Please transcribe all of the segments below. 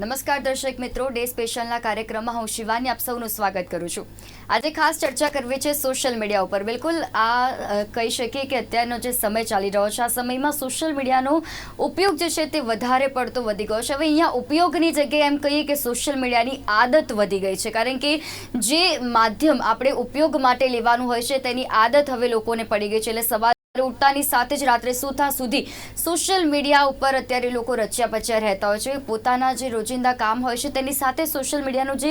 નમસ્કાર દર્શક મિત્રો, ડે સ્પેશિયલના કાર્યક્રમમાં હું શિવાની આપ સૌનું સ્વાગત કરું છું. આજે ખાસ ચર્ચા કરવી છે સોશિયલ મીડિયા ઉપર. બિલકુલ આ કહી શકીએ કે અત્યારનો જે સમય ચાલી રહ્યો છે, આ સમયમાં સોશિયલ મીડિયાનો ઉપયોગ જે છે તે વધારે પડતો વધી ગયો છે. હવે અહીંયા ઉપયોગની જગ્યાએ એમ કહીએ કે સોશિયલ મીડિયાની આદત વધી ગઈ છે. કારણ કે જે માધ્યમ આપણે ઉપયોગ માટે લેવાનું હોય છે તેની આદત હવે લોકોને પડી ગઈ છે. એટલે સવારે ઉઠતાની સાથે જ રાત્રે સુતા સુધી સોશિયલ મીડિયા ઉપર અત્યારે લોકો રચ્યા પચ્યા રહેતા હોય છે. પોતાના જે રોજિંદા કામ હોય છે તેની સાથે સોશિયલ મીડિયાનો જે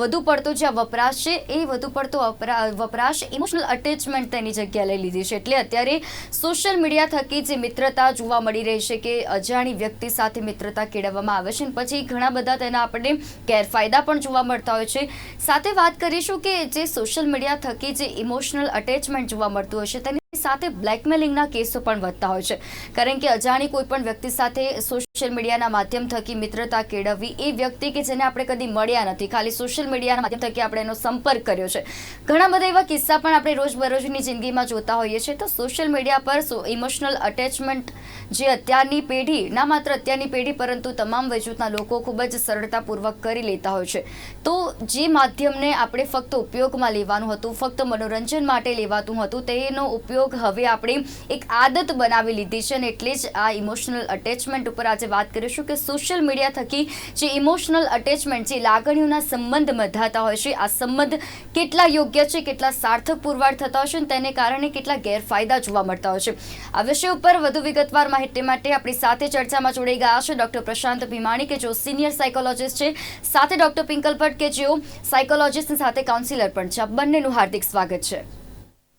વધુ પડતો જે વપરાશ છે, એ વધુ પડતો વપરા- વપરાશ ઇમોશનલ અટેચમેન્ટ તેની જગ્યા લઈ લીધી છે. એટલે અત્યારે સોશિયલ મીડિયા થકી જે મિત્રતા જોવા મળી રહી છે કે અજાણી વ્યક્તિ સાથે મિત્રતા કેળવવામાં આવે છે પછી ઘણા બધા તેના આપણને ગેરફાયદા પણ જોવા મળતા હોય છે. સાથે વાત કરીશું કે જે સોશિયલ મીડિયા થકી જે ઇમોશનલ અટેચમેન્ટ જોવા મળતું હોય છે તેની સાથે બ્લેકમેલિંગના કેસો પણ વધતા હોય છે. કારણ કે અજાણી કોઈ પણ વ્યક્તિ સાથે સોશિયલ મીડિયાના માધ્યમ થકી મિત્રતા કેળવવી એ વ્યક્તિ કે જેને આપણે કદી મળ્યા નથી. ખાલી સોશિયલ મીડિયાના માધ્યમ થકી આપણે એનો સંપર્ક કર્યો છે. ઘણા બધા એવા કિસ્સા પણ આપણે રોજબરોજની જિંદગીમાં જોતા હોઈએ છીએ. તો સોશિયલ મીડિયા પર ઇમોશનલ અટેચમેન્ટ જે અત્યારની પેઢી, ના માત્ર અત્યારની પેઢી, પરંતુ તમામ વયજૂથના લોકો ખૂબ જ સરળતાપૂર્વક કરી લેતા હોય છે. તો જે માધ્યમને આપણે ફક્ત ઉપયોગમાં લેવાનું હતું, ફક્ત મનોરંજન માટે લેવાતું હતું, તેનો ઉપયોગ હવે આપણે એક આદત બનાવી લીધી છે અને એટલે જ આ ઇમોશનલ અટેચમેન્ટ ઉપર આજે વાત કરીશું કે સોશિયલ મીડિયા થકી જે ઇમોશનલ અટેચમેન્ટ જે લાગણીઓના સંબંધ બંધાતા હોય છે, આ સંબંધ કેટલા યોગ્ય છે, કેટલા સાર્થક પુરવાર થતા હોય છે તેને કારણે કેટલા ગેરફાયદા જોવા મળતા હોય છે. આ વિષય ઉપર વધુ વિગતવાર માહિતી માટે આપણી સાથે ચર્ચામાં જોડાઈ ગયા છે ડોક્ટર પ્રશાંત ભીમાણી, કે જેઓ સિનિયર સાયકોલોજિસ્ટ છે. સાથે ડોક્ટર પિંકલ ભટ્ટ કે જેઓ સાયકોલોજિસ્ટ સાથે કાઉન્સિલર પણ છે. બંનેનું હાર્દિક સ્વાગત છે.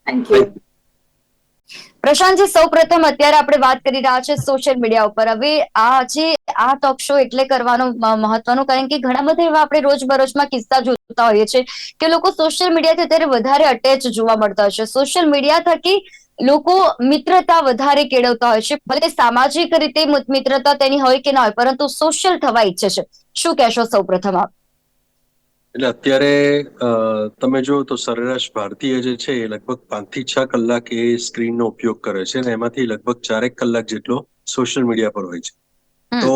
થેન્ક યુ પ્રશાંતજી સૌ પ્રથમ અત્યારે આપણે વાત કરી રહ્યા છે સોશિયલ મીડિયા ઉપર. હવે આ જે આ ટોક શો એટલે કરવાનો મહત્વનો, કારણ કે ઘણા બધા એવા આપણે રોજબરોજમાં કિસ્સા જોતા હોઈએ છીએ કે લોકો સોશિયલ મીડિયાથી અત્યારે વધારે અટેચ જોવા મળતા હોય છે. સોશિયલ મીડિયા થકી લોકો મિત્રતા વધારે કેળવતા હોય છે. ભલે સામાજિક રીતે મિત્રતા તેની હોય કે ના હોય, પરંતુ સોશિયલ થવા ઈચ્છે છે. શું કહેશો સૌ પ્રથમ આપ? એટલે અત્યારે તમે જો તો સરેરાશ ભારતીય જે છે એ લગભગ પાંચથી છ કલાક એ સ્ક્રીનનો ઉપયોગ કરે છે અને એમાંથી લગભગ ચારેક કલાક જેટલો સોશિયલ મીડિયા પર હોય છે. તો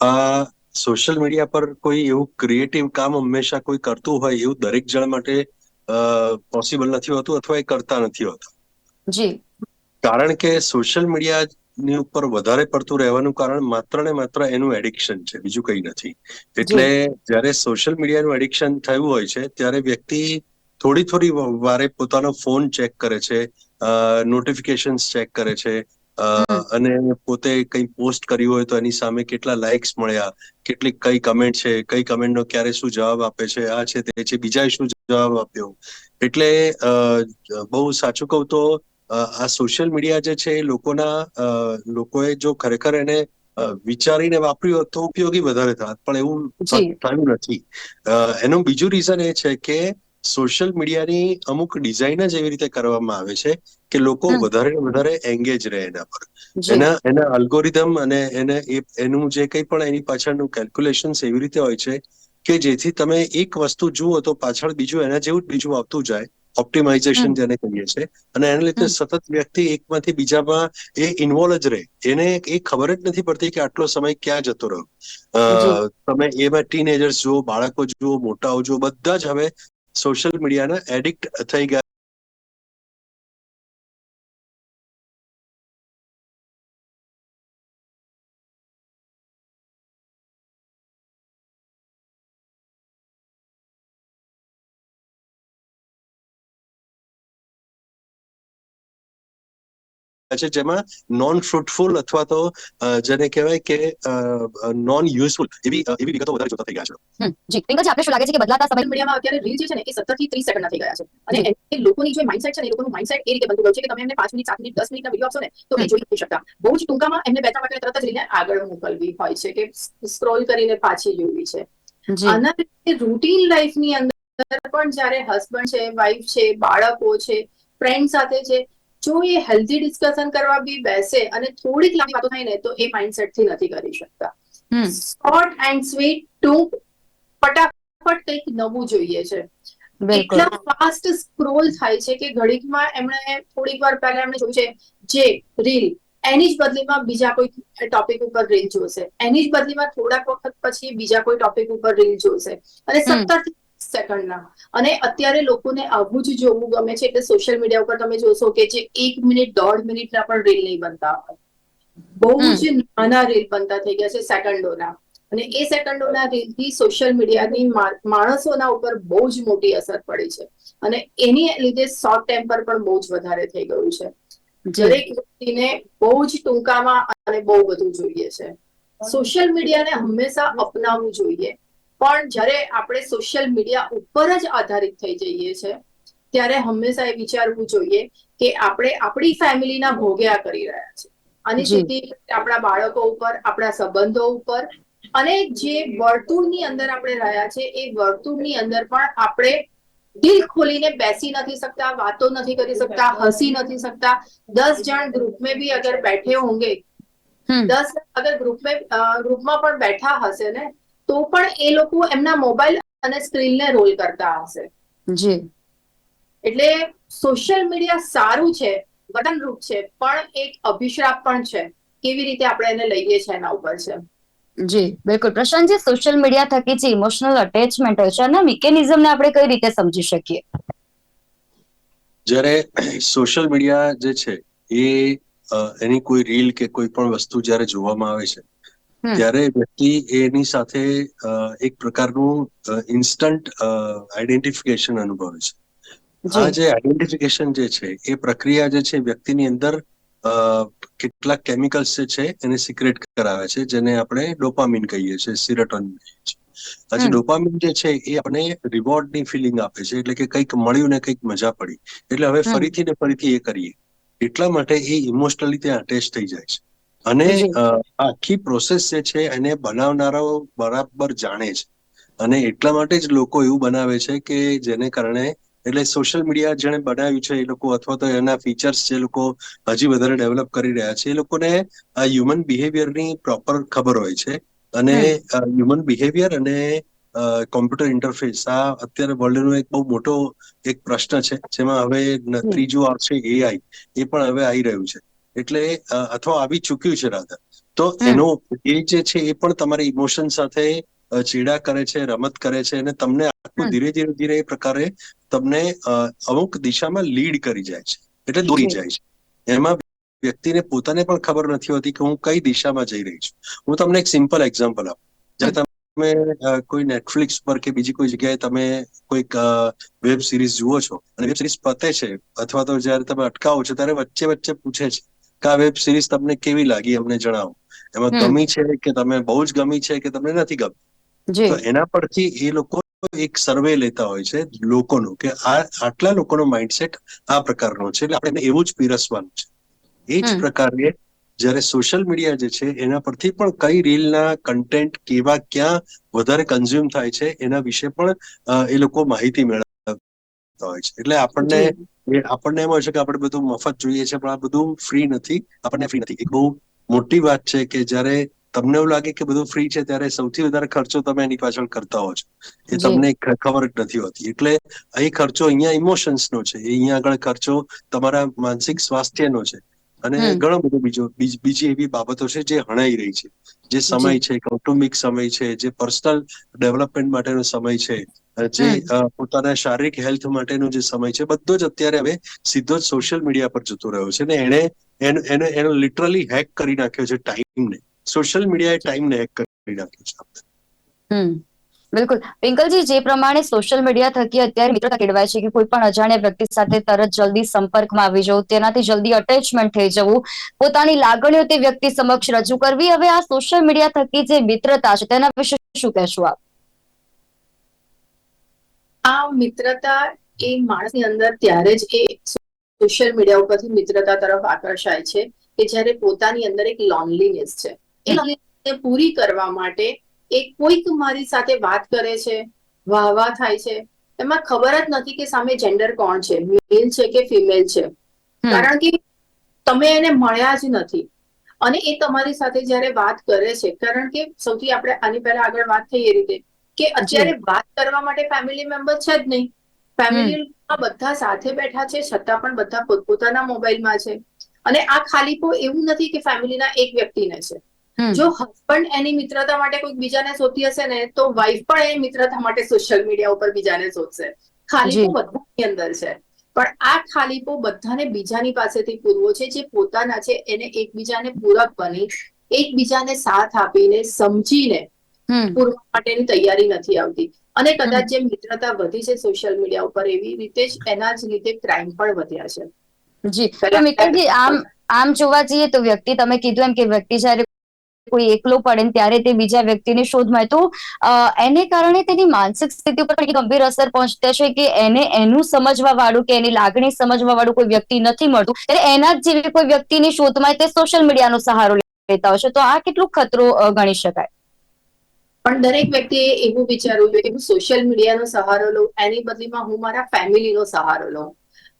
આ સોશિયલ મીડિયા પર કોઈ એવું ક્રિએટિવ કામ હંમેશા કોઈ કરતું હોય એવું દરેક જણ માટે પોસિબલ નથી હોતું અથવા એ કરતા નથી હોતા. જી. કારણ કે સોશિયલ મીડિયાની ઉપર વધારે પડતું રહેવાનું કારણ માત્ર ને માત્ર એનું એડિક્શન છે બીજું કંઈ નથી. એટલે જ્યારે સોશિયલ મીડિયાનું એડિક્શન થયું હોય છે ત્યારે વ્યક્તિ થોડી થોડી વારે પોતાનો ફોન ચેક કરે છે નોટિફિકેશન્સ ચેક કરે છે. અને પોતે કંઈ પોસ્ટ કર્યું હોય તો એની સામે કેટલા લાઇક્સ મળ્યા કેટલી કઈ કમેન્ટ છે કઈ કમેન્ટનો ક્યારે શું જવાબ આપે છે આ છે તે છે બીજાએ શું જવાબ આપ્યો. એટલે બહુ સાચું કહું તો આ સોશિયલ મીડિયા જે છે એ લોકોના લોકોએ જો ખરેખર એને વિચારીને વાપર્યું હોત તો ઉપયોગી વધારે થાત. પણ એવું થયું નથી. એનું બીજું રીઝન એ છે કે સોશિયલ મીડિયાની અમુક ડિઝાઇન જ એવી રીતે કરવામાં આવે છે કે લોકો વધારે ને વધારે એન્ગેજ રહે એના પર. એના એના અલ્ગોરિધમ અને એને એનું જે કંઈ પણ એની પાછળનું કેલ્ક્યુલેશન એવી રીતે હોય છે કે જેથી તમે એક વસ્તુ જુઓ તો પાછળ બીજું એના જેવું જ બીજું આવતું જાય ઓપ્ટિમાઇઝેશન જેને કહીએ છીએ. અને એના લીધે સતત વ્યક્તિ એકમાંથી બીજામાં એ ઇન્વોલ્વ જ રહે. એને એ ખબર જ નથી પડતી કે આટલો સમય ક્યાં જતો રહ્યો. તમે એમાં ટીનેજર્સ જુઓ બાળકો જુઓ મોટાઓ જુઓ બધા જ હવે સોશિયલ મીડિયાના એડિક્ટ થઈ ગયા છે જેમાં નોન ફ્રુટફુલ અથવા તો જેને કહેવાય કે નોન યુઝફુલ એવી એવી વિગતો વધારે જોતા થઈ ગયા છે. જી. પિંકલજી આપને શું લાગે છે કે બદલાતા સમય મીડિયામાં અત્યારે રીલ જે છે ને એ સત્તરથી ત્રીસ સેકન્ડના થઈ ગયા છે. અને એ લોકોની જે માઇન્ડસેટ છે ને એ લોકોનું માઇન્ડસેટ એ રીતે બનતું ગયું છે કે તમે એમને પાંચ મિનિટ સાત મિનિટ દસ મિનિટના વીડિયો આપશો ને તો એ જોઈ નથી શકતા. બહુ જ ટૂંકામાં એમને બેઠા માટે તરત જ રીલને આગળ મોકલવી હોય છે કે સ્ક્રોલ કરીને પાછી જોવી છે. આના રૂટીન લાઈફની અંદર પણ જ્યારે હસબન્ડ છે વાઈફ છે બાળકો છે ફ્રેન્ડ સાથે છે જો એ હેલ્ધી ડિસ્કશન કરવા બી બેસે અને થોડીક લાંબી વાતો થાય ને તો એ માઇન્ડસેટથી નથી કરી શકતા. શોર્ટ એન્ડ સ્વીટ ટૂંક ફટાફટ કંઈક નવું જોઈએ છે. એટલા ફાસ્ટ સ્ક્રોલ થાય છે કે ઘડીકમાં એમણે થોડીક વાર પહેલા એમણે જોયું છે જે રીલ એની જ બદલીમાં બીજા કોઈ ટોપિક ઉપર રીલ જોશે. એની જ બદલીમાં થોડાક વખત પછી બીજા કોઈ ટોપિક ઉપર રીલ જોશે. અને હમ. સેકન્ડના અને અત્યારે લોકોને આવું જ જોવું ગમે છે એટલે સોશિયલ મીડિયા ઉપર તમે જોશો કે જે એક મિનિટ દોઢ મિનિટના પણ રીલ નહીં બનતા બહુ જ નાના રીલ બનતા થઈ ગયા છે સેકન્ડોના. અને એ સેકન્ડોના રીલથી સોશિયલ મીડિયાની માણસોના ઉપર બહુ જ મોટી અસર પડી છે. અને એની લીધે શોર્ટ ટેમ્પર પણ બહુ જ વધારે થઈ ગયું છે. દરેક વ્યક્તિને બહુ જ ટૂંકામાં અને બહુ બધું જોઈએ છે. સોશિયલ મીડિયાને હંમેશા અપનાવવું જોઈએ. પણ જ્યારે આપણે સોશિયલ મીડિયા ઉપર જ આધારિત થઈ જઈએ છે ત્યારે હંમેશા એ વિચારવું જોઈએ કે આપણે આપણી ફેમિલીના ભોગ્યા કરી રહ્યા છે આની જી. સીધી આપણા બાળકો ઉપર આપણા સંબંધો ઉપર અને જે વર્તુળની અંદર આપણે રહ્યા છે એ વર્તુળની અંદર પણ આપણે દિલ ખોલીને બેસી નથી सकता વાતો નથી કરી सकता હસી નથી सकता दस जन ग्रुप में भी अगर बैठे होंगे હમ દસ અગર ગ્રુપ में ગ્રુપમાં પણ બેઠા હશે ને તો પણ એ લોકો એમના મોબાઈલ અને સ્ક્રીનને રોલ કરતા હશે. જી. એટલે સોશિયલ મીડિયા સારું છે વતનરૂપ છે પણ એક અભિશ્રાપ પણ છે. કેવી રીતે આપણે એને લઈએ છીએ એના ઉપર છે. જી બિલકુલ. પ્રશાંતજી સોશિયલ મીડિયા થકી જે ઇમોશનલ અટેચમેન્ટ હોય છે એના મિકેનિઝમને આપણે કઈ રીતે સમજી શકીએ? જ્યારે સોશિયલ મીડિયા જે છે એ એની કોઈ રીલ કે કોઈ પણ વસ્તુ જ્યારે જોવામાં આવે છે. ત્યારે વ્યક્તિ એની સાથે એક પ્રકારનું ઇન્સ્ટન્ટ આઈડેન્ટિફિકેશન અનુભવે છે. આ જે આઈડેન્ટિફિકેશન જે છે એ પ્રક્રિયા જે છે વ્યક્તિની અંદર કેટલાક કેમિકલ્સ જે છે એને સિક્રેટ કરાવે છે જેને આપણે ડોપામિન કહીએ છીએ સિરેટોન કહીએ છીએ. આ જે હમ. ડોપામિન જે છે એ આપણે રિવોર્ડની ફિલિંગ આપે છે એટલે કે કંઈક મળ્યું ને કંઈક મજા પડી. એટલે હવે ફરીથી ને ફરીથી એ કરીએ. એટલા માટે એ ઇમોશનલી ત્યાં અટેચ થઈ જાય છે. અને આખી પ્રોસેસ જે છે એને બનાવનારાઓ બરાબર જાણે છે. અને એટલા માટે જ લોકો એવું બનાવે છે કે જેને કારણે એટલે સોશિયલ મીડિયા જેણે બનાવ્યું છે એ લોકો અથવા તો એના ફીચર્સ જે લોકો હજી વધારે ડેવલપ કરી રહ્યા છે એ લોકોને આ હ્યુમન બિહેવિયરની પ્રોપર ખબર હોય છે. અને હ્યુમન બિહેવિયર અને કોમ્પ્યુટર ઇન્ટરફેસ આ અત્યારે વર્લ્ડનો એક બહુ મોટો એક પ્રશ્ન છે. જેમાં હવે. ત્રીજું આવશે એઆઈ એ પણ હવે આવી રહ્યું છે. એટલે અથવા આવી ચૂક્યું છે રાધા. તો એનો એ જે છે એ પણ તમારી ઇમોશન સાથે ચેડા કરે છે રમત કરે છે અને તમને આટલું ધીરે ધીરે ધીરે એ પ્રકારે તમને અમુક દિશામાં લીડ કરી જાય છે. એટલે દોરી જાય છે. એમાં વ્યક્તિને પોતાને પણ ખબર નથી હોતી કે હું કઈ દિશામાં જઈ રહી છું. હું તમને એક સિમ્પલ એક્ઝામ્પલ આપું. જ્યારે તમે કોઈ નેટફ્લિક્સ પર કે બીજી કોઈ જગ્યાએ તમે કોઈક વેબ સિરીઝ જુઓ છો અને વેબ સિરીઝ પતે છે અથવા તો જ્યારે તમે અટકાવો છો ત્યારે વચ્ચે વચ્ચે પૂછે છે આ વેબ સિરીઝ તમને કેવી લાગી અમને જણાવો. એમાં ગમી છે કે તમે બહુ જ ગમી છે કે તમને નથી ગમી? તો એના પરથી એ લોકો એક સર્વે લેતા હોય છે લોકોનું કે આ આટલા લોકોનો માઇન્ડસેટ આ પ્રકારનો છે એટલે આપણે એવું જ પીરસવાનું છે. એ જ. પ્રકારે જ્યારે સોશિયલ મીડિયા જે છે એના પરથી પણ કઈ રીલના કન્ટેન્ટ કેવા ક્યાં વધારે કન્ઝ્યુમ થાય છે એના વિશે પણ એ લોકો માહિતી મેળવતા હોય છે. એટલે આપણને આપણને એમ હોય છે કે આપણે બધું મફત જોઈએ છે પણ આ બધું ફ્રી નથી. આપણને ફ્રી નથી. એક બહુ મોટી વાત છે કે જ્યારે તમને એવું લાગે કે બધું ફ્રી છે ત્યારે સૌથી વધારે ખર્ચો તમે એની પાછળ કરતા હો છો. એ તમને ખબર જ નથી હોતી. એટલે અહીં ખર્ચો અહીંયા ઇમોશન્સનો છે. એ અહીંયા આગળ ખર્ચો તમારા માનસિક સ્વાસ્થ્યનો છે. અને ઘણું બધો બીજો બીજી એવી બાબતો છે જે હણાઈ રહી છે. જે સમય છે કૌટુંબિક સમય છે જે પર્સનલ ડેવલપમેન્ટ માટેનો સમય છે જે પોતાના શારીરિક હેલ્થ માટેનો જે સમય છે બધો જ અત્યારે હવે સીધો જ સોશિયલ મીડિયા પર જતો રહ્યો છે. ને એણે એને એનો એનો લિટરલી હેક કરી નાખ્યો છે ટાઈમને સોશિયલ મીડિયાએ ટાઈમને હેક કરી નાખ્યો છે. હમ. બિલકુલ. પિંકલજી, જે પ્રમાણે સોશિયલ મીડિયા થકી અત્યારે મિત્રતા કેળવાય છે કે કોઈ પણ અજાણ્યા વ્યક્તિ સાથે તરત જલ્દી સંપર્કમાં આવી જવું, તેનાથી જલ્દી અટેચમેન્ટ થઈ જવું, પોતાની લાગણીઓ તે વ્યક્તિ સમક્ષ રજૂ કરવી, હવે આ સોશિયલ મીડિયા થકી જે મિત્રતા છે, તેના વિશે શું કહેશો આપ? આ મિત્રતા એ માણસની અંદર ત્યારે જ એ સોશિયલ મીડિયા ઉપરથી મિત્રતા તરફ આકર્ષાય છે કે જ્યારે પોતાની અંદર એક લોનલીનેસ છે. એ પૂરી કરવા માટે એ કોઈક મારી સાથે વાત કરે છે વાહ વાહ થાય છે. એમાં ખબર જ નથી કે સામે જેન્ડર કોણ છે મેલ છે કે ફિમેલ છે. કારણ કે તમે એને મળ્યા જ નથી. અને એ તમારી સાથે જ્યારે વાત કરે છે કારણ કે સૌથી આપણે આની પહેલા આગળ વાત થઈ એ રીતે કે અત્યારે વાત કરવા માટે ફેમિલી મેમ્બર છે જ નહીં. ફેમિલી બધા સાથે બેઠા છે છતાં પણ બધા પોતપોતાના મોબાઈલમાં છે. અને આ ખાલીપો એવું નથી કે ફેમિલીના એક વ્યક્તિને છે. જો હસબન્ડ એની મિત્રતા માટે કોઈક બીજાને શોધતી હશે ને તો વાઈફ પણ એ મિત્રતા માટે સોશિયલ મીડિયા ઉપર બીજાને શોધશે. ખાલીપો બધાની અંદર છે. પણ આ ખાલીપો બધાને બીજાની પાસેથી પૂરવો છે જે પોતાના છે એને એકબીજાને પૂરક બની એકબીજાને સાથ આપીને સમજીને પૂરવા માટેની તૈયારી નથી આવતી. અને કદાચ જે મિત્રતા વધી છે સોશિયલ મીડિયા ઉપર એવી રીતે જ એના જ લીધે ક્રાઇમ પણ વધ્યા છે. જી. મિત્રજી આમ આમ જોવા જઈએ તો વ્યક્તિ તમે કીધું એમ કે વ્યક્તિ જ્યારે કોઈ એકલો પડે ને ત્યારે તે બીજા વ્યક્તિની શોધમાં તો એને કારણે તેની માનસિક સ્થિતિ ઉપર પણ ગંભીર અસર પહોંચતે છે કે એને એનું સમજવા વાળું કે એની લાગણી સમજવા વાળું કોઈ વ્યક્તિ નથી મળતું. ત્યારે એના જ જેવી કોઈ વ્યક્તિની શોધમાં તે સોશિયલ મીડિયાનો સહારો લેતા હોય છે તો આ કેટલું ખતરો ગણી શકાય? પણ દરેક વ્યક્તિએ એવું વિચારવું જોઈએ કે હું સોશિયલ મીડિયાનો સહારો લઉં એની બદલીમાં હું મારા ફેમિલીનો સહારો લઉં.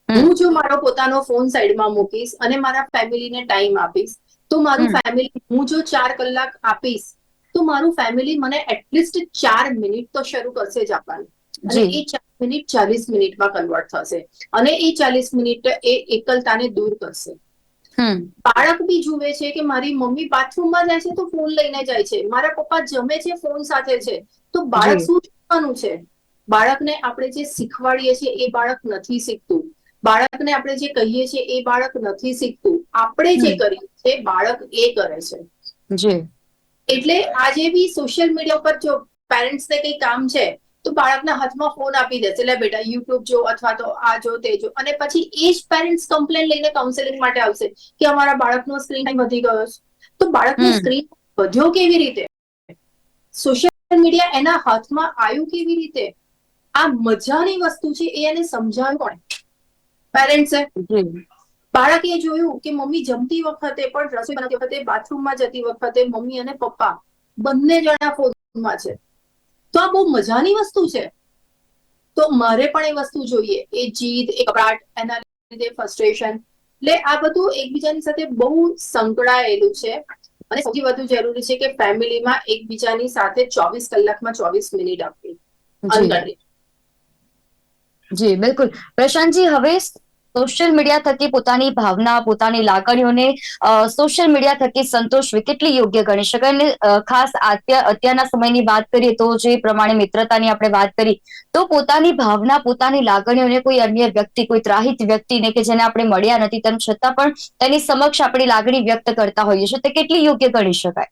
હું જો મારો પોતાનો ફોન સાઈડમાં મૂકીશ અને મારા ફેમિલીને ટાઈમ આપીશ તો મારું ફેમિલી હું જો ચાર કલાક આપીશ તો મારું ફેમિલી મને એટલીસ્ટ ચાર મિનિટ તો શરૂ કરશે જ આપવાનું. અને એ ચાર મિનિટ ચાલીસ મિનિટમાં કન્વર્ટ થશે. અને એ ચાલીસ મિનિટ એ એકલતાને દૂર કરશે. બાળક બી જુએ છે કે મારી મમ્મી બાથરૂમમાં જાય છે તો ફોન લઈને જાય છે. મારા પપ્પા જમે છે ફોન સાથે છે. તો બાળક શું શીખવાનું છે? બાળકને આપણે જે શીખવાડીએ છીએ એ બાળક નથી શીખતું. બાળકને આપણે જે કહીએ છીએ એ બાળક નથી શીખતું. આપણે જે કરીએ છીએ બાળક એ કરે છે. જી. એટલે આજે બી સોશિયલ મીડિયા પર જો પેરેન્ટ્સને કઈ કામ છે તો બાળકના હાથમાં ફોન આપી દેશે. લે બેટા યુટ્યુબ જો અથવા તો આ જો તે જો. અને પછી એ જ પેરેન્ટ્સ કમ્પ્લેન લઈને કાઉન્સેલિંગ માટે આવશે કે અમારા બાળકનો સ્ક્રીન ટાઈમ વધી ગયો છે. તો બાળકનો સ્ક્રીન વધ્યો કેવી રીતે? સોશિયલ મીડિયા એના હાથમાં આવ્યું કેવી રીતે? આ મજાની વસ્તુ છે એ એને સમજાવ્યું કોણ પેરેન્ટ્સે જી. બાળકે જોયું કે મમ્મી જમતી વખતે પણ રસોઈ બનાવતી વખતે બાથરૂમમાં જતી વખતે મમ્મી અને પપ્પા બંને જણા ફોનમાં છે. તો આ બહુ મજાની વસ્તુ છે. તો મારે પણ એ વસ્તુ જોઈએ. એ જીદ એ કપડાટ એના લીધે ફ્રસ્ટ્રેશન એટલે આ બધું એકબીજાની સાથે બહુ સંકળાયેલું છે. અને સૌથી વધુ જરૂરી છે કે ફેમિલીમાં એકબીજાની સાથે ચોવીસ કલાકમાં ચોવીસ મિનિટ આપવી. અનકન્ડિશનલ જી, બિલકુલ. પ્રશાંતજી હવે સોશિયલ મીડિયા થકી પોતાની ભાવના, પોતાની લાગણીઓને સોશિયલ મીડિયા થકી સંતોષવી કેટલી યોગ્ય ગણી શકાય? અને ખાસ અત્યારના સમયની વાત કરીએ તો જે પ્રમાણે મિત્રતાની આપણે વાત કરી, તો પોતાની ભાવના, પોતાની લાગણીઓને કોઈ અન્ય વ્યક્તિ, કોઈ ત્રાહિત વ્યક્તિને કે જેને આપણે મળ્યા નથી, તેમ છતાં પણ તેની સમક્ષ આપણી લાગણી વ્યક્ત કરતા હોઈએ છીએ, તે કેટલી યોગ્ય ગણી શકાય?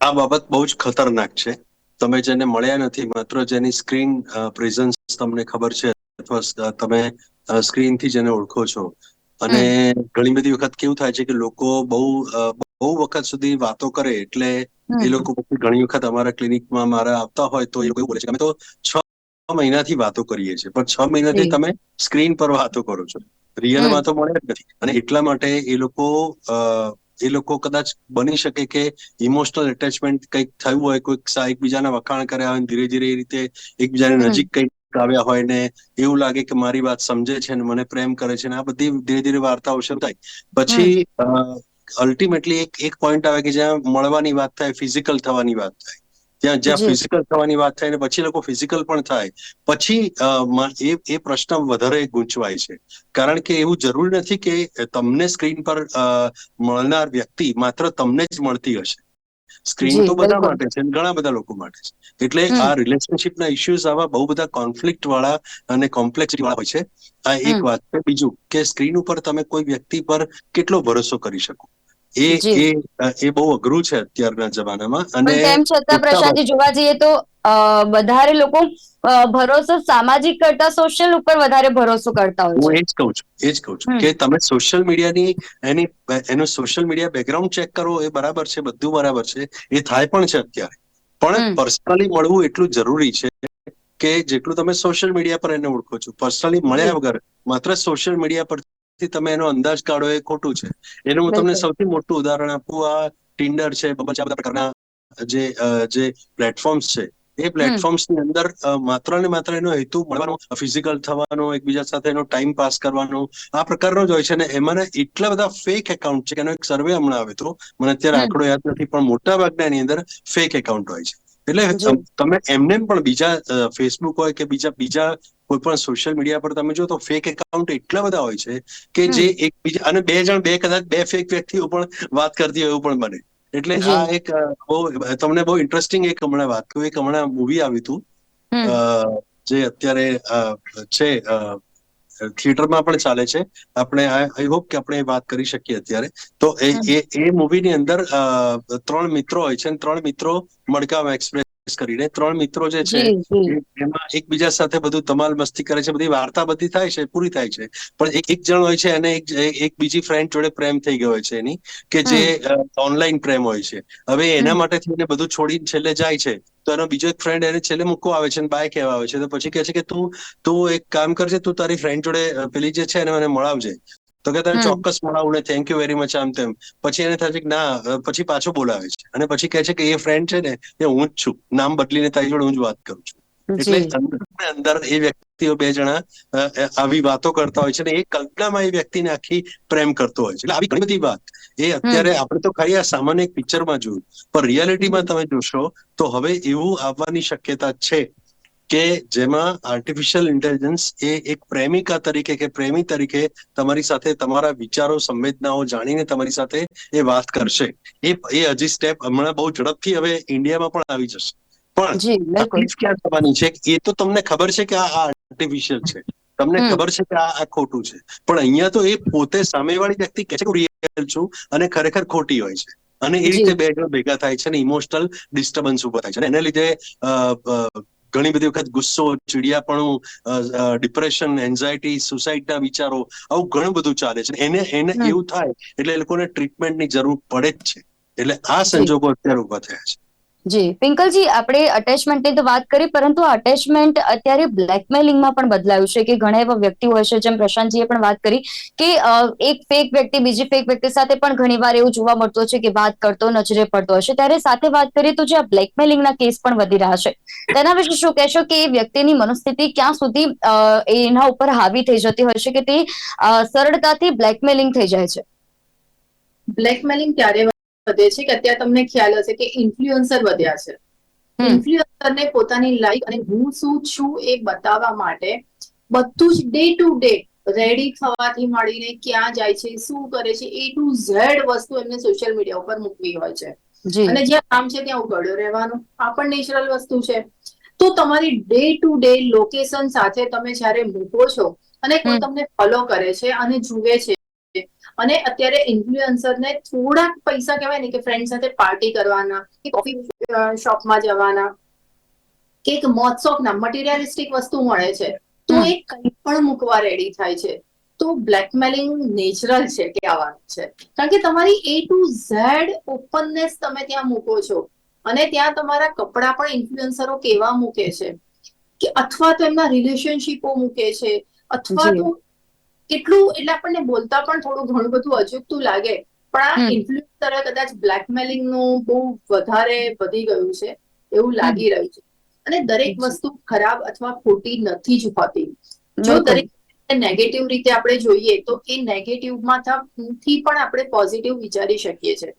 આ બાબત બહુ જ ખતરનાક છે. તમે જેને મળ્યા નથી માત્ર જેની સ્ક્રીન પ્રેઝન્સ તમને ખબર છે અથવા તમે સ્ક્રીનથી જેને ઓળખો છો. અને ઘણી બધી વખત કેવું થાય છે કે લોકો બહુ બહુ વખત સુધી વાતો કરે એટલે એ લોકો પછી ઘણી વખત અમારા ક્લિનિકમાં મારા આવતા હોય તો એ લોકો બોલે છે અમે તો છ મહિનાથી વાતો કરીએ છીએ પણ છ મહિનાથી તમે સ્ક્રીન પર વાતો કરો છો. રિયલમાં તો મળ્યા જ નથી. અને એટલા માટે એ લોકો એ લોકો કદાચ બની શકે કે ઇમોશનલ એટેચમેન્ટ કંઈક થયું હોય કોઈક એકબીજાના વખાણ કર્યા હોય ધીરે ધીરે એ રીતે એકબીજાને નજીક કંઈક આવ્યા હોય ને એવું લાગે કે મારી વાત સમજે છે ને મને પ્રેમ કરે છે ને આ બધી ધીરે ધીરે વાર્તાઓ શરૂ થાય પછી અલ્ટિમેટલી એક એક પોઈન્ટ આવે કે જ્યાં મળવાની વાત થાય ફિઝિકલ થવાની વાત થાય. ત્યાં જ્યાં ફિઝિકલ થવાની વાત થાય ને પછી લોકો ફિઝિકલ પણ થાય. પછી એ એ પ્રશ્ન વધારે ગૂંચવાય છે. કારણ કે એવું જરૂરી નથી કે તમને સ્ક્રીન પર મળનાર વ્યક્તિ માત્ર તમને જ મળતી હશે. સ્ક્રીન તો બધા માટે છે ઘણા બધા લોકો માટે છે. એટલે આ રિલેશનશિપના ઇશ્યુઝ આવા બહુ બધા કોન્ફ્લિક્ટ વાળા અને કોમ્પ્લેક્સિટી વાળા હોય છે. આ એક વાત છે. બીજું કે સ્ક્રીન ઉપર તમે કોઈ વ્યક્તિ પર કેટલો ભરોસો કરી શકો? એ એ એ બહુ અઘરું છે અત્યારના જમાનામાં અને તેમ છતાં પ્રશાંતજી જોવા જઈએ તો વધારે લોકો ભરોસો સામાજિક કરતા સોશિયલ ઉપર વધારે ભરોસો કરતા હોય હું એ જ કહું છું એ જ કહું છું કે તમે સોશિયલ મીડિયાની એની એનું સોશિયલ મીડિયા બેકગ્રાઉન્ડ ચેક કરો એ બરાબર છે બધું બરાબર છે એ થાય પણ છે અત્યારે. પણ પર્સનલી મળવું એટલું જરૂરી છે કે જેટલું તમે સોશિયલ મીડિયા પર એને ઓળખો છો. પર્સનલી મળ્યા વગર માત્ર સોશિયલ મીડિયા પરથી તમે એનો અંદાજ કાઢો એ ખોટું છે. એનું હું તમને સૌથી મોટું ઉદાહરણ આપું. આ ટિન્ડર છે બબલ છે આ બધા પ્રકારના જે જે પ્લેટફોર્મ્સ છે એ પ્લેટફોર્મ્સની અંદર માત્ર ને માત્ર એનો હેતુ મળવાનો ફિઝિકલ થવાનો એકબીજા સાથે એનો ટાઈમ પાસ કરવાનો આ પ્રકારનો જ હોય છે. ને એમાં એટલા બધા ફેક એકાઉન્ટ છે એનો એક સર્વે હમણાં આવ્યો હતો મને અત્યારે. આંકડો યાદ નથી પણ મોટા ભાગના એની અંદર ફેક એકાઉન્ટ હોય છે. એટલે તમે એમને પણ બીજા ફેસબુક હોય કે બીજા બીજા કોઈ પણ સોશિયલ મીડિયા પર તમે જો તો ફેક એકાઉન્ટ એટલા બધા હોય છે કે જે એક બીજા અને બે જણ બે કદાચ બે ફેક વ્યક્તિઓ પણ વાત કરતી હોય એવું પણ બને. એટલે. આ એક બહુ તમને બહુ ઇન્ટરેસ્ટિંગ એક હમણાં વાત કહું એક હમણાં મૂવી આવ્યું હતું જે અત્યારે છે થિયેટરમાં પણ ચાલે છે આપણે આઈ હોપ કે આપણે વાત કરી શકીએ અત્યારે તો એ. એ મૂવીની અંદર ત્રણ મિત્રો હોય છે અને ત્રણ મિત્રો મડગામ એક્સપ્રેસ કરીને ત્રણ મિત્રો જે છે એમાં એકબીજા સાથે બધું ધમાલ મસ્તી કરે છે બધી વાર્તા બધી થાય છે પૂરી થાય છે. પણ એક એક જણ હોય છે એને એક એક બીજી ફ્રેન્ડ જોડે પ્રેમ થઈ ગયો હોય છે એની કે જે ઓનલાઈન પ્રેમ હોય છે. હવે એના માટે થઈને બધું છોડીને છેલ્લે જાય છે તો એનો બીજો એક ફ્રેન્ડ એને છેલ્લે મૂકવા આવે છે અને બાય કહેવા આવે છે. તો પછી કહે છે કે તું તું એક કામ કરજે તું તારી ફ્રેન્ડ જોડે પેલી જે છે એને મને મળાવજે. તો કે તને ચોક્કસ મળાવું ને થેન્ક યુ વેરી મચ આમ તેમ. પછી એને થાય છે કે ના પછી પાછો બોલાવે છે. અને પછી કહે છે કે એ ફ્રેન્ડ છે ને એ હું જ છું. નામ બદલીને તારી જોડે હું જ વાત કરું છું. એટલે અંદર એ વ્યક્તિઓ બે જણા આવી વાતો કરતા હોય છે અને એ કલ્પનામાં એ વ્યક્તિને આખી પ્રેમ કરતો હોય છે. એટલે આવી ઘણી બધી વાત. એ અત્યારે આપણે તો ખાલી આ સામાન્ય એક પિક્ચરમાં જોયું. પણ રિયાલિટીમાં તમે જોશો તો હવે એવું આવવાની શક્યતા છે. કે જેમાં આર્ટિફિશિયલ ઇન્ટેલિજન્સ એ એક પ્રેમિકા તરીકે કે પ્રેમી તરીકે તમારી સાથે તમારા વિચારો સંવેદનાઓ જાણીને તમારી સાથે એ વાત કરશે. એ એ હજી સ્ટેપ હમણાં બહુ ઝડપથી હવે ઇન્ડિયામાં પણ આવી જશે. પણ ક્યાં થવાની છે? એ તો તમને ખબર છે કે આ આર્ટિફિશિયલ છે. તમને ખબર છે કે આ આ ખોટું છે. પણ અહીંયા તો એ પોતે સામેવાળી વ્યક્તિ કે છે કે રિયલ છું અને ખરેખર ખોટી હોય છે. અને એ રીતે બે ભેગા થાય છે અને ઇમોશનલ ડિસ્ટર્બન્સ ઊભા થાય છે. અને એને લીધે ઘણી બધી વખત ગુસ્સો ચીડિયાપણું ડિપ્રેશન એન્ઝાયટી સુસાઇડના વિચારો આવું ઘણું બધું ચાલે છે. એને એને એવું થાય એટલે એ લોકોને ટ્રીટમેન્ટની જરૂર પડે જ છે. એટલે આ સંજોગો અત્યારે ઊભા થયા છે. જી. પિંકલજી આપણે અટેચમેન્ટની તો વાત કરી, પરંતુ અટેચમેન્ટ અત્યારે બ્લેકમેલિંગમાં પણ બદલાયું છે, કે ઘણા એવા વ્યક્તિ હોય છે, જેમ પ્રશાંતજીએ પણ વાત કરી, કે એક ફેક વ્યક્તિ બીજી ફેક વ્યક્તિ સાથે પણ ઘણીવાર એવું જોવા મળતું છે, કે વાત કરતો, નજરે પડતો હશે ત્યારે સાથે વાત કરીએ તો જે આ બ્લેકમેલિંગના કેસ પણ વધી રહ્યા છે. તેના વિશે શું કહેશો કે એ વ્યક્તિની મનસ્થિતિ ક્યાં સુધી એના ઉપર હાવી થઈ જતી હોય છે, કે તે સરળતાથી બ્લેકમેલિંગ થઈ જાય છે? બ્લેકમેલિંગ ત્યારે વધે છે કે અત્યારે તમને ખ્યાલ હશે કે ઇન્ફ્લુઅન્સર વધ્યા છે. ઇન્ફ્લુઅન્સરને પોતાની લાઈફ અને હું શું છું એ બતાવવા માટે બધું જ ડે ટુ ડે રેડી થવાથી મળીને ક્યાં જાય છે શું કરે છે એ ટુ ઝેડ વસ્તુ એમને સોશિયલ મીડિયા ઉપર મૂકવી હોય છે. અને જ્યાં કામ છે ત્યાં ઉગાડ્યો રહેવાનું. આ પણ નેચરલ વસ્તુ છે. તો તમારી ડે ટુ ડે લોકેશન સાથે તમે જ્યારે મૂકો છો અને કોઈ તમને ફોલો કરે છે અને જુએ છે અને અત્યારે ઇન્ફ્લુએન્સરને થોડાક પૈસા કહેવાય ને કે ફ્રેન્ડ સાથે પાર્ટી કરવાના કે કોફી શોપમાં જવાના કે એક મોત્સોકના મટીરિયાલિસ્ટિક વસ્તુ મળે છે તો એ કંઈ પણ મૂકવા રેડી થાય છે. તો બ્લેકમેલિંગ નેચરલ છે કે આવવાનું છે. કારણ કે તમારી એ ટુ ઝેડ ઓપનનેસ તમે ત્યાં મૂકો છો. અને ત્યાં તમારા કપડા પણ ઇન્ફ્લુએન્સરો કેવા મૂકે છે? કે અથવા તો એમના રિલેશનશીપો મૂકે છે અથવા તો કેટલું એટલે આપણને બોલતા પણ થોડું ઘણું બધું અજુગતું લાગે પણ આ. ઇન્ફ્લુએન્સર કદાચ બ્લેકમેલિંગનું બહુ વધારે વધી ગયું છે એવું લાગી રહ્યું છે. અને દરેક વસ્તુ ખરાબ અથવા ખોટી નથી જ હોતી. જો દરેક નેગેટિવ રીતે આપણે જોઈએ તો એ નેગેટિવમાં થી પણ આપણે પોઝિટિવ વિચારી શકીએ છીએ.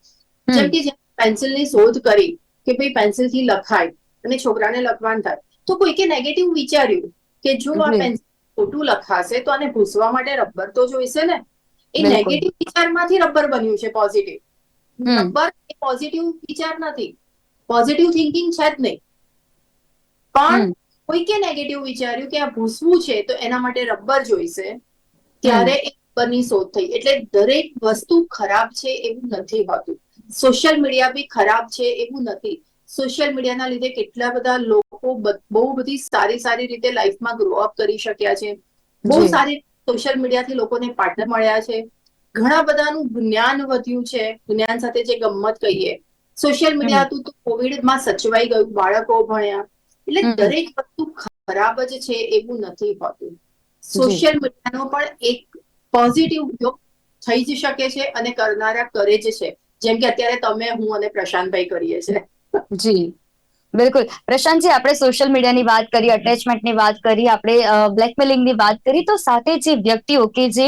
જેમ કે પેન્સિલની શોધ કરી કે ભાઈ પેન્સિલથી લખાય અને છોકરાને લખવાનું થાય તો કોઈકે નેગેટિવ વિચાર્યું કે જો આ પેન્સિલ ખોટું લખાશે તો આને ભૂસવા માટે રબર તો જોઈશે ને? એ નેગેટિવ વિચારમાંથી રબર બન્યું છે પોઝિટિવ. રબર એ પોઝિટિવ વિચાર નથી. પોઝિટિવ થિંકિંગ છે જ નહીં. પણ. કોઈકે નેગેટિવ વિચાર્યું કે આ ભૂસવું છે તો એના માટે રબર જોઈશે. ત્યારે એ રબરની શોધ થઈ. એટલે દરેક વસ્તુ ખરાબ છે એવું નથી હોતું. સોશિયલ મીડિયા બી ખરાબ છે એવું નથી. સોશિયલ મીડિયાના લીધે કેટલા બધા લોકો બહુ બધી સારી સારી રીતે લાઈફમાં ગ્રો અપ કરી શક્યા છે. બહુ સારી સોશિયલ મીડિયાથી લોકોને પાર્ટનર મળ્યા છે. ઘણા બધાનું જ્ઞાન વધ્યું છે. જ્ઞાન સાથે જે ગમત કહીએ. સોશિયલ મીડિયા હતું તો કોવિડમાં સચવાઈ ગયું બાળકો ભણ્યા. એટલે દરેક વસ્તુ ખરાબ જ છે એવું નથી હોતું. સોશિયલ મીડિયાનો પણ એક પોઝિટિવ ઉપયોગ થઈ જ શકે છે અને કરનારા કરે જ છે. જેમ કે અત્યારે તમે હું અને પ્રશાંતભાઈ કરીએ છીએ. જી. બિલકુલ. પ્રશાંતજી આપણે સોશિયલ મીડિયાની વાત કરી અટેચમેન્ટની વાત કરી, આપણે બ્લેકમેલિંગની વાત કરી, તો સાથે જે વ્યક્તિઓ કે જે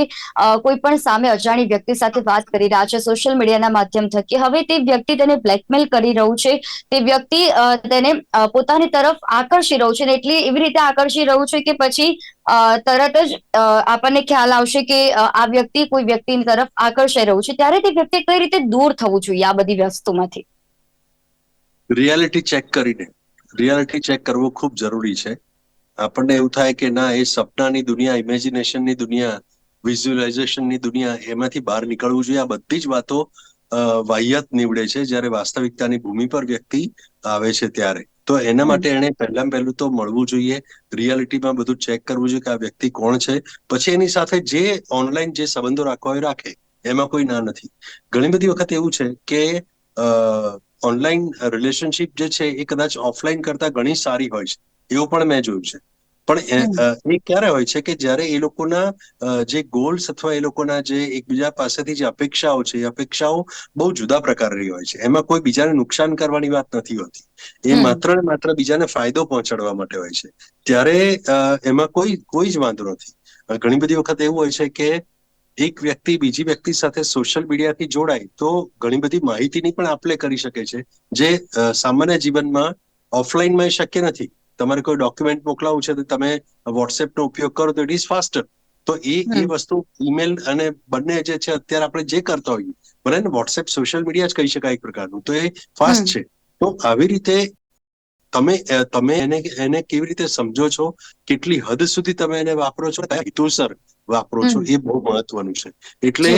કોઈ પણ સામે અજાણી વ્યક્તિ સાથે વાત કરી રહ્યા છે સોશિયલ મીડિયાના માધ્યમ થકી, હવે તે વ્યક્તિ તેને બ્લેકમેલ કરી રહ્યું છે, તે વ્યક્તિ તેને પોતાની તરફ આકર્ષી રહ્યું છે એટલે એવી રીતે આકર્ષી રહ્યું છે કે પછી તરત જ આપણને ખ્યાલ આવશે કે આ વ્યક્તિ કોઈ વ્યક્તિની તરફ આકર્ષાઈ રહ્યું છે, ત્યારે તે વ્યક્તિ કઈ રીતે દૂર થવું જોઈએ આ બધી વસ્તુમાંથી? રિયાલિટી ચેક કરીને. રિયાલિટી ચેક કરવો ખૂબ જરૂરી છે. આપણને એવું થાય કે ના એ સપનાની દુનિયા ઇમેજિનેશનની દુનિયા વિઝ્યુઅલાઇઝેશનની દુનિયા એમાંથી બહાર નીકળવું જોઈએ. આ બધી જ વાતો વાહિયાત નીવડે છે જ્યારે વાસ્તવિકતાની ભૂમિ પર વ્યક્તિ આવે છે ત્યારે. તો એના માટે એને પહેલામાં પહેલું તો મળવું જોઈએ. રિયાલિટીમાં બધું ચેક કરવું જોઈએ કે આ વ્યક્તિ કોણ છે. પછી એની સાથે જે ઓનલાઈન જે સંબંધો રાખવા હોય રાખે. એમાં કોઈ ના નથી. ઘણી બધી વખત એવું છે કે ઓનલાઈન રિલેશનશિપ જે છે એ કદાચ ઓફલાઈન કરતા ઘણી સારી હોય છે. એવું પણ મેં જોયું છે. પણ એ- ક્યારે હોય છે કે જ્યારે એ લોકોના જે ગોલ્સ અથવા એ લોકોના જે એકબીજા પાસેથી જે અપેક્ષાઓ છે એ અપેક્ષાઓ બહુ જુદા પ્રકારની હોય છે. એમાં કોઈ બીજાને નુકસાન કરવાની વાત નથી હોતી. એ માત્ર ને માત્ર બીજાને ફાયદો પહોંચાડવા માટે હોય છે. ત્યારે એમાં કોઈ કોઈ જ વાંધો નથી. ઘણી બધી વખત એવું હોય છે કે એક વ્યક્તિ બીજી વ્યક્તિ સાથે સોશિયલ મીડિયાથી જોડાય તો ઘણી બધી માહિતીની પણ આપલે કરી શકે છે. જે સામાન્ય જીવનમાં ઓફલાઈનમાં શક્ય નથી. તમારે કોઈ ડોક્યુમેન્ટ મોકલાવવું છે તો તમે વોટ્સએપનો ઉપયોગ કરો તો ઇટ ઇઝ ફાસ્ટર તો એ એ વસ્તુ ઈમેલ અને બંને જે છે અત્યારે આપણે જે કરતા હોઈએ ભલે ને? વોટ્સએપ સોશિયલ મીડિયા જ કહી શકાય એક પ્રકારનું. તો એ ફાસ્ટ છે. તો આવી રીતે તમે તમે એને એને કેવી રીતે સમજો છો? કેટલી હદ સુધી તમે એને વાપરો છો? હેતુસર વાપરો છો? એ બહુ મહત્વનું છે. એટલે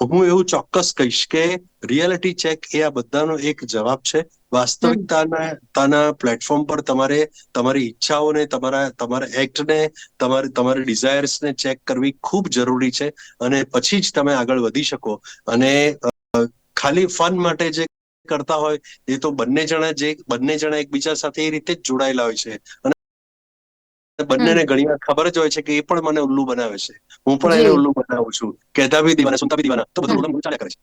હું એવું ચોક્કસ કહીશ કે રિયાલિટી ચેક એ આ બધાનો એક જવાબ છે. વાસ્તવિકતાના તાના પ્લેટફોર્મ પર તમારે તમારી ઈચ્છાઓને તમારા તમારા એક્ટને તમારે તમારી ડિઝાયર્સને ચેક કરવી ખૂબ જરૂરી છે. અને પછી જ તમે આગળ વધી શકો. અને ખાલી ફન માટે જે કરતા હોય એ તો બંને જણા જે બંને જણા એકબીજા સાથે એ રીતે જ જોડાયેલા હોય છે. અને બંનેને ઘણી વાર ખબર જ હોય છે કે એ પણ મને ઉલ્લુ બનાવે છે. હું પણ એને ઉલ્લુ બનાવું છું. કહેતા બી દીવાના સુનતા બી દીવાના તો બધું ચાલ્યા કરે છે.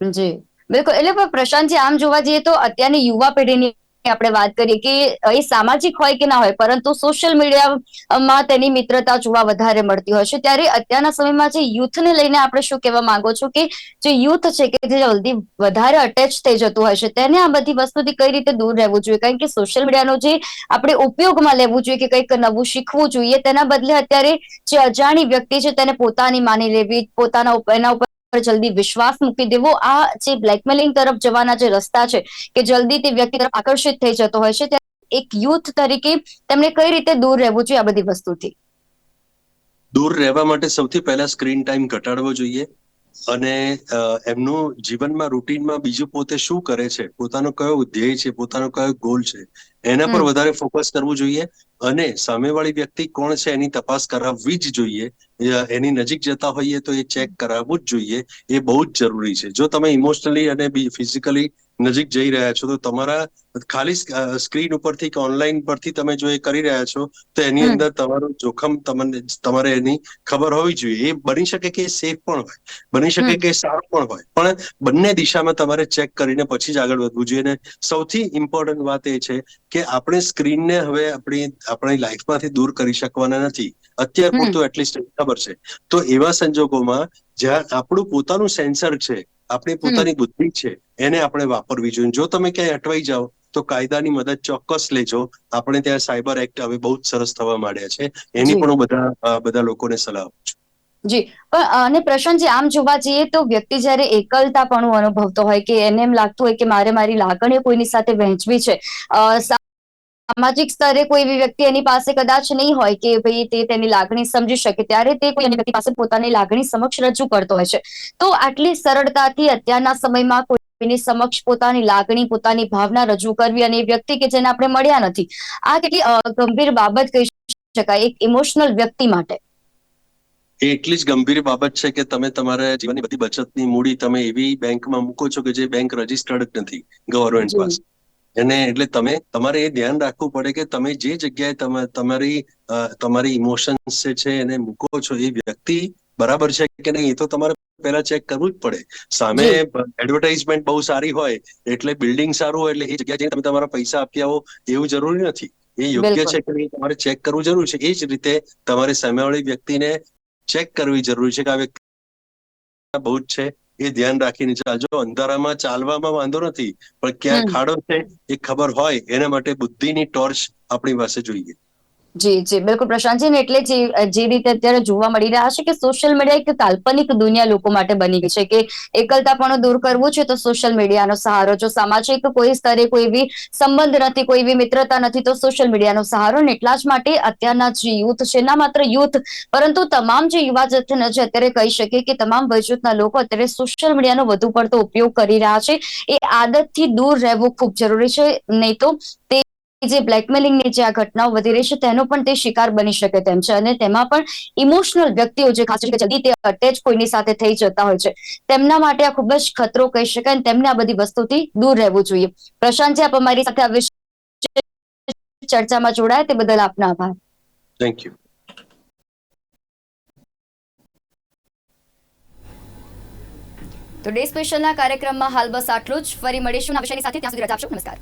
જી. બિલકુલ. એટલે પ્રશાંતજી આમ જોવા જઈએ તો અત્યારની યુવા પેઢીની આપણે વાત કરીએ કે એ સામાજિક હોય કે ના હોય, પરંતુ સોશિયલ મીડિયામાં તેની મિત્રતા જોવા વધારે મળતી હોય છે. ત્યારે અત્યારના સમયમાં જે યુથને લઈને આપણે શું કહેવા માંગો છો કે, જે યુથ છે કે જે જલ્દી વધારે અટેચ થઈ જતું હોય છે, તેને આ બધી વસ્તુથી કઈ રીતે દૂર રહેવું જોઈએ? કારણ કે સોશિયલ મીડિયાનો જે આપણે ઉપયોગમાં લેવું જોઈએ કે કંઈક નવું શીખવું જોઈએ, તેના બદલે અત્યારે જે અજાણી વ્યક્તિ છે, તેને પોતાની માની લેવી, પોતાના એના ઉપર જલ્દી વિશ્વાસ મૂકી દેવો. આ જે બ્લેકમેલિંગ તરફ જવાના જે રસ્તા છે કે જલ્દી તે વ્યક્તિ તરફ આકર્ષિત થઈ જતો હોય છે, ત્યારે એક યુથ તરીકે તેમને કઈ રીતે દૂર રહેવું જોઈએ આ બધી વસ્તુથી? દૂર રહેવા માટે સૌથી પહેલા સ્ક્રીન ટાઈમ ઘટાડવો જોઈએ. અને એમનું જીવનમાં રૂટીનમાં બીજું પોતે શું કરે છે? પોતાનો કયો ધ્યેય છે? પોતાનો કયો ગોલ છે? એના પર વધારે ફોકસ કરવું જોઈએ અને સામેવાળી વ્યક્તિ કોણ છે એની તપાસ કરાવવી જ જોઈએ. એની નજીક જતા હોઈએ તો એ ચેક કરાવવું જ જોઈએ. એ બહુ જ જરૂરી છે. જો તમે ઇમોશનલી અને ફિઝિકલી નજીક જઈ રહ્યા છો તો તમારા ખાલી સ્ક્રીન ઉપરથી કે ઓનલાઈન પરથી તમે જો એ કરી રહ્યા છો તો એની અંદર તમારું જોખમ તમને તમારે એની ખબર હોવી જોઈએ. એ બની શકે કે સેફ પણ હોય બની શકે કે સારું પણ હોય પણ બંને દિશામાં તમારે ચેક કરીને પછી જ આગળ વધવું જોઈએ. અને સૌથી ઇમ્પોર્ટન્ટ વાત એ છે કે આપણે સ્ક્રીનને હવે આપણી આપણી લાઈફમાંથી દૂર કરી શકવાના નથી. અત્યાર પૂરતું એટલીસ્ટ ખબર છે. તો એવા સંજોગોમાં જ્યાં આપણું પોતાનું સેન્સર છે આપણી પોતાની બુદ્ધિ છે એને આપણે વાપરવી જોઈએ. જો તમે ક્યાંય અટવાઈ જાઓ તો કાયદાની મદદ ચોક્કસ લેજો. આપણે ત્યાં સાયબર એક્ટ હવે બહુ જ સરસ થવા માંડ્યા છે. એની પણ હું બધા બધા લોકોને સલાહ આપું છું. જી. પણ અને પ્રશાંતજી આમ જોવા જઈએ તો વ્યક્તિ જયારે એકલતા પણ અનુભવતો હોય કે એને એમ લાગતું હોય કે મારે મારી લાગણીઓ કોઈની સાથે વહેંચવી છે સામાજિક સ્તરે કોઈ એવી વ્યક્તિ એની પાસે કદાચ નહીં હોય કે ભાઈ તે તેની લાગણી સમજી શકે ત્યારે તે કોઈ વ્યક્તિ પાસે પોતાની લાગણી સમક્ષ રજૂ કરતો હોય છે. તો આટલી સરળતાથી અત્યારના સમયમાં કોઈની સમક્ષ પોતાની લાગણી પોતાની ભાવના રજૂ કરવી અને એ વ્યક્તિ કે જેને આપણે મળ્યા નથી આ કેટલી ગંભીર બાબત કહી શકાય એક ઇમોશનલ વ્યક્તિ માટે. એ એટલી જ ગંભીર બાબત છે કે તમે તમારા જીવનની બધી બચતની મૂડી તમે એવી બેંકમાં મૂકો છો કે જે બેંક રજિસ્ટર્ડ નથી ગવર્મેન્ટ પાસે. એને એટલે તમે તમારે એ ધ્યાન રાખવું પડે કે તમે જે જગ્યાએ તમે તમારી તમારી ઇમોશન્સ છે એને મૂકો છો એ વ્યક્તિ બરાબર છે કે નહીં એ તો તમારે પહેલા ચેક કરવું જ પડે. સામે એડવર્ટાઇઝમેન્ટ બહુ સારી હોય એટલે બિલ્ડિંગ સારું હોય એટલે એ જગ્યાએ તમે તમારા પૈસા આપી આવો એવું જરૂરી નથી. એ યોગ્ય છે કે નહીં તમારે ચેક કરવું જરૂરી છે. એ જ રીતે તમારે સામેવાળી વ્યક્તિને ચેક કરવી જરૂરી છે કે આ વ્યક્તિ બહુ જ છે એ ધ્યાન રાખીને ચાલજો. અંધારામાં ચાલવામાં વાંધો નથી પણ ક્યાં ખાડો છે એ ખબર હોય એના માટે બુદ્ધિની ટોર્ચ આપણી પાસે જોઈએ. જી જી, બિલકુલ પ્રશાંતજી એટલે જે રીતે અત્યારે જોવા મળી રહ્યા છે કે સોશિયલ મીડિયા એક કાલ્પનિક દુનિયા લોકો માટે બની ગઈ છે કે એકલતાપણું દૂર કરવું છે તો સોશિયલ મીડિયાનો સહારો. જો સામાજિક કોઈ સ્તરે કોઈ એવી સંબંધ નથી, કોઈ એવી મિત્રતા નથી, તો સોશિયલ મીડિયાનો સહારો ને એટલા જ માટે અત્યારના જે યુથ છે, ના માત્ર યુથ, પરંતુ તમામ જે યુવા જથ્થો છે અત્યારે કહી શકીએ કે તમામ વયજૂથના લોકો અત્યારે સોશિયલ મીડિયાનો વધુ પડતો ઉપયોગ કરી રહ્યા છે. એ આદતથી દૂર રહેવું ખૂબ જરૂરી છે, નહીં તો તે જે બ્લેકમેલિંગની જે આ ઘટનાઓ વધી રહી છે તેનો પણ તે શિકાર બની શકે તેમ છે. અને તેમાં પણ ઇમોશનલ વ્યક્તિઓ જે ખાસ કરીને જલ્દી તે અટેચ કોઈની સાથે થઈ જતા હોય છે. તેમના માટે આ ખૂબ જ ખતરો કહી શકાય અને તેમને આ બધી વસ્તુથી દૂર રહેવું જોઈએ. પ્રશાંતજી આપ અમારી સાથે આ વિશે ચર્ચામાં જોડાયા. તે બદલ આપનો આભાર. થેન્ક યુ તો ડે સ્પેશિયલના કાર્યક્રમમાં હાલ બસ આટલું જ. ફરી મળીશું. આ વિષયની સાથે ત્યાં સુધી રજા આપશો. નમસ્કાર.